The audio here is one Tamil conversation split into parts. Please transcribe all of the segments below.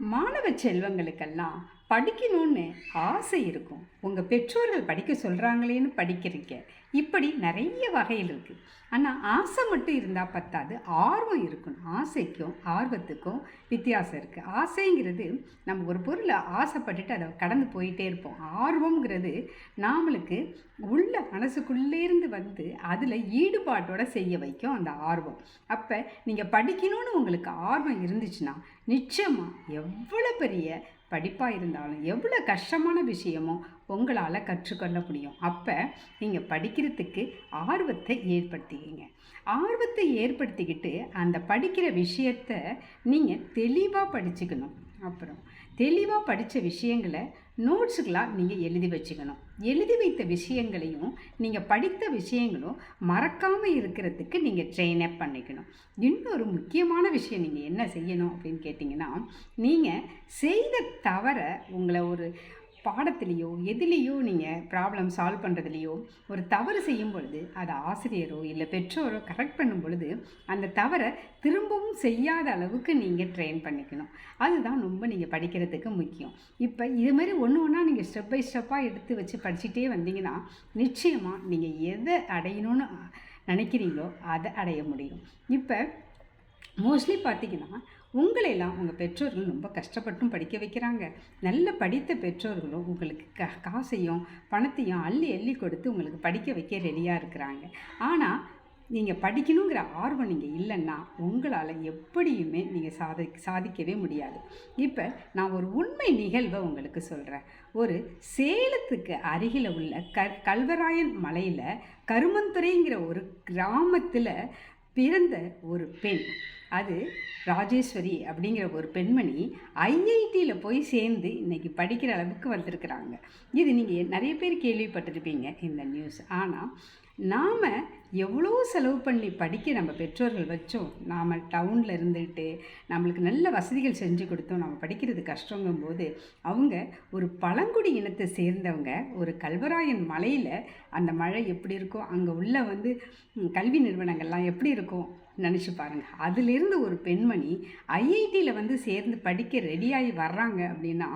மாணவ செல்வங்களுக்கெல்லாம் படிக்கணும்னு ஆசை இருக்கும். உங்கள் பெற்றோர்கள் படிக்க சொல்கிறாங்களேன்னு படிக்கிறீங்க. இப்படி நிறைய வகையில் இருக்குது ஆனால் ஆசை மட்டும் இருந்தால் பத்தாது. ஆர்வம் இருக்கணும் ஆசைக்கும் ஆர்வத்துக்கும் வித்தியாசம் இருக்குது ஆசைங்கிறது நம்ம ஒரு பொருளை ஆசைப்பட்டுட்டு அதை கடந்து போயிட்டே இருப்போம். ஆர்வங்கிறது நாமளுக்கு உள்ள மனசுக்குள்ளேருந்து வந்து அதில் ஈடுபாட்டோட செய்ய வைக்கும் அந்த ஆர்வம். அப்போ நீங்கள் படிக்கணும்னு உங்களுக்கு ஆர்வம் இருந்துச்சுன்னா நிச்சயமாக எவ்வளோ பெரிய படிப்பாக இருந்தாலும் எவ்வளோ கஷ்டமான விஷயமோ உங்களால் கற்றுக்கொள்ள முடியும். அப்போ நீங்கள் படிக்கிறதுக்கு ஆர்வத்தை ஏற்படுத்திக்கிங்க. ஆர்வத்தை ஏற்படுத்திக்கிட்டு அந்த படிக்கிற விஷயத்த நீங்கள் தெளிவாக படிச்சுக்கணும். அப்புறம் தெளிவாக படித்த விஷயங்களை நோட்ஸுகளாக நீங்கள் எழுதி வச்சுக்கணும். எழுதி வைத்த விஷயங்களையும் நீங்கள் படித்த விஷயங்களும் மறக்காமல் இருக்கிறதுக்கு நீங்கள் ட்ரெயின் அப் பண்ணிக்கணும். இன்னொரு முக்கியமான விஷயம் நீங்கள் என்ன செய்யணும் அப்படின்னு கேட்டிங்கன்னா நீங்கள் செய்த தவற உங்களை ஒரு பாடத்துலேயோ எதுலேயோ நீங்கள் ப்ராப்ளம் சால்வ் பண்ணுறதுலையோ ஒரு தவறு செய்யும் பொழுது அதை ஆசிரியரோ இல்லை பெற்றோரோ கரெக்ட் பண்ணும் பொழுது அந்த தவறை திரும்பவும் செய்யாத அளவுக்கு நீங்கள் ட்ரெயின் பண்ணிக்கணும். அதுதான் ரொம்ப நீங்கள் படிக்கிறதுக்கு முக்கியம். இப்போ இது மாதிரி ஒன்று ஒன்றா நீங்கள் ஸ்டெப் பை ஸ்டெப்பாக எடுத்து வச்சு படிச்சுட்டே வந்தீங்கன்னா நிச்சயமாக நீங்கள் எதை அடையணும்னு நினைக்கிறீங்களோ அதை அடைய முடியும். இப்போ மோஸ்ட்லி பார்த்தீங்கன்னா உங்களையெல்லாம் உங்கள் பெற்றோர்கள் ரொம்ப கஷ்டப்பட்டும் படிக்க வைக்கிறாங்க. நல்ல படித்த பெற்றோர்களும் உங்களுக்கு க காசையும் பணத்தையும் அள்ளி அள்ளி கொடுத்து உங்களுக்கு படிக்க வைக்க ரெடியாக இருக்கிறாங்க. ஆனால் நீங்கள் படிக்கணுங்கிற ஆர்வம் நீங்கள் இல்லைன்னா உங்களால் எப்படியுமே நீங்கள் சாதி சாதிக்கவே முடியாது. இப்போ நான் ஒரு உண்மை நிகழ்வை உங்களுக்கு சொல்கிறேன் ஒரு சேலத்துக்கு அருகில் உள்ள க கல்வராயன் மலையில் கருமந்துறைங்கிற ஒரு கிராமத்தில் பிறந்த ஒரு பெண். அது ராஜேஸ்வரி அப்படிங்கிற ஒரு பெண்மணி ஐஐடியில் போய் சேர்ந்து இன்றைக்கி படிக்கிற அளவுக்கு வந்திருக்கிறாங்க இது நீங்கள் நிறைய பேர் கேள்விப்பட்டிருப்பீங்க இந்த நியூஸ். ஆனால் நாம் எவ்வளோ செலவு பண்ணி படிக்க நம்ம பெற்றோர்கள் வச்சோம் நாம் டவுனில் இருந்துட்டு நம்மளுக்கு நல்ல வசதிகள் செஞ்சு கொடுத்தோம் நம்ம படிக்கிறது கஷ்டங்கும்போது அவங்க ஒரு பழங்குடி இனத்தை சேர்ந்தவங்க ஒரு கல்வராயன் மலையில் அந்த மழை எப்படி இருக்கும் அங்கே உள்ள வந்து கல்வி நிறுவனங்கள்லாம் எப்படி இருக்கும் நினச்சி பாருங்கள் அதிலிருந்து ஒரு பெண்மணி ஐஐடியில் வந்து சேர்ந்து படிக்க ரெடியாகி வர்றாங்க அப்படின்னா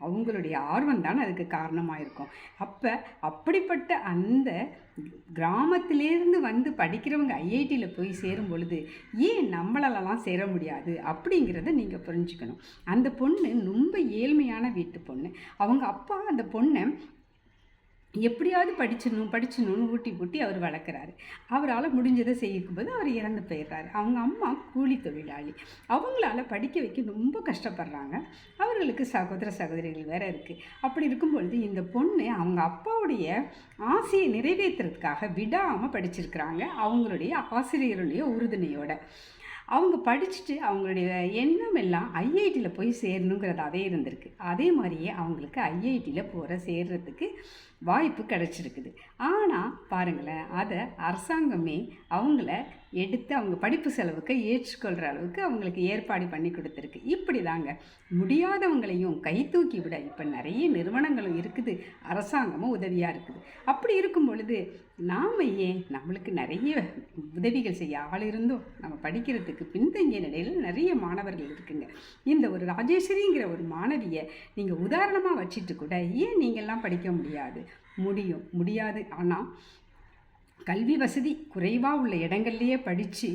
அவங்களுடைய ஆர்வம் தானே அதுக்கு காரணமாக இருக்கும். அப்போ அப்படிப்பட்ட அந்த கிராமத்திலேருந்து வந்து படிக்கிறவங்க ஐஐடியில் போய் சேரும் பொழுது ஏன் நம்மளாலலாம் சேர முடியாது? அப்படிங்கிறத நீங்கள் புரிஞ்சுக்கணும். அந்த பொண்ணு ரொம்ப ஏழ்மையான வீட்டு பொண்ணு. அவங்க அப்பா அந்த பொண்ணை எப்படியாவது படிச்சிடணும் படிச்சிடணும்னு ஊட்டி ஊட்டி அவர் வளர்க்குறாரு. அவரால் முடிஞ்சதை செய்யும்போது அவர் இறந்து போயிடுறாரு. அவங்க அம்மா கூலி தொழிலாளி. அவங்களால படிக்க வைக்க ரொம்ப கஷ்டப்படுறாங்க. அவர்களுக்கு சகோதர சகோதரிகள் வேற இருக்குது அப்படி இருக்கும் பொழுது இந்த பொண்ணு அவங்க அப்பாவுடைய ஆசையை நிறைவேற்றுறதுக்காக விடாமல் படிச்சிருக்கிறாங்க. அவங்களுடைய ஆசிரியருடைய உறுதுணையோட. அவங்க படிச்சுட்டு அவங்களுடைய எண்ணம் எல்லாம் ஐஐடியில் போய் சேரணுங்கிறதாவே இருந்திருக்கு. அதே மாதிரியே அவங்களுக்கு ஐஐடியில் போகிற சேர்றதுக்கு வாய்ப்பு கிடச்சிருக்குது. ஆனால் பாருங்களேன் அதை அரசாங்கமே அவங்கள எடுத்து அவங்க படிப்பு செலவுக்கு ஏற்றுக்கொள்கிற அளவுக்கு அவங்களுக்கு ஏற்பாடு பண்ணி கொடுத்துருக்கு. இப்படி தாங்க முடியாதவங்களையும் கை தூக்கி விட இப்போ நிறைய நிறுவனங்களும் இருக்குது. அரசாங்கமும் உதவியாக இருக்குது. அப்படி இருக்கும் பொழுது நாம் ஏன் நம்மளுக்கு நிறைய உதவிகள் செய்ய ஆள் இருந்தோம்? நம்ம படிக்கிறதுக்கு பின்தங்கிய நிலையில் நிறைய மாணவர்கள் இருக்குங்க. இந்த ஒரு ராஜேஸ்வரிங்கிற ஒரு மாணவியை நீங்கள் உதாரணமாக வச்சுட்டு கூட ஏன் நீங்கள்லாம் படிக்க முடியாது? முடியும். முடியாது. ஆனால் கல்வி வசதி குறைவாக உள்ள இடங்கள்லையே படித்து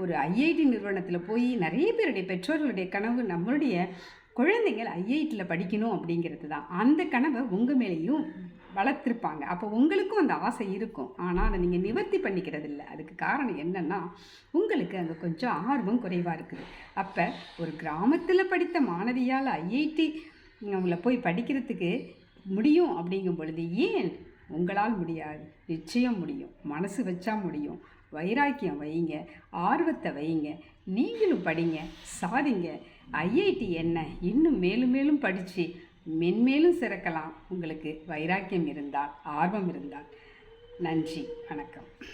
ஒரு ஐஐடி நிறுவனத்தில் போய் நிறைய பேருடைய பெற்றோர்களுடைய கனவு நம்மளுடைய குழந்தைங்கள் ஐஐடியில் படிக்கணும் அப்படிங்கிறது தான் அந்த கனவை உங்கள் மேலேயும் வளர்த்துருப்பாங்க. அப்போ உங்களுக்கும் அந்த ஆசை இருக்கும். ஆனால் அதை நீங்கள் நிவர்த்தி பண்ணிக்கிறது இல்லை அதுக்கு காரணம் என்னென்னா உங்களுக்கு அங்கே கொஞ்சம் ஆர்வம் குறைவாக இருக்குது. அப்போ ஒரு கிராமத்தில் படித்த மாணவியால் ஐஐடி அவங்கள போய் படிக்கிறதுக்கு முடியும் அப்படிங்கும் பொழுது ஏன் உங்களால் முடியாது? நிச்சயம் முடியும். மனசு வச்சா முடியும். வைராக்கியம் வைங்க. ஆர்வத்தை வைங்க. நீங்களும் படிங்க. சாதிங்க. ஐஐடி என்ன? இன்னும் மேலும் மேலும் படித்து மென்மேலும் சிறக்கலாம். உங்களுக்கு வைராக்கியம் இருந்தால் ஆர்வம் இருந்தால். நன்றி. வணக்கம்.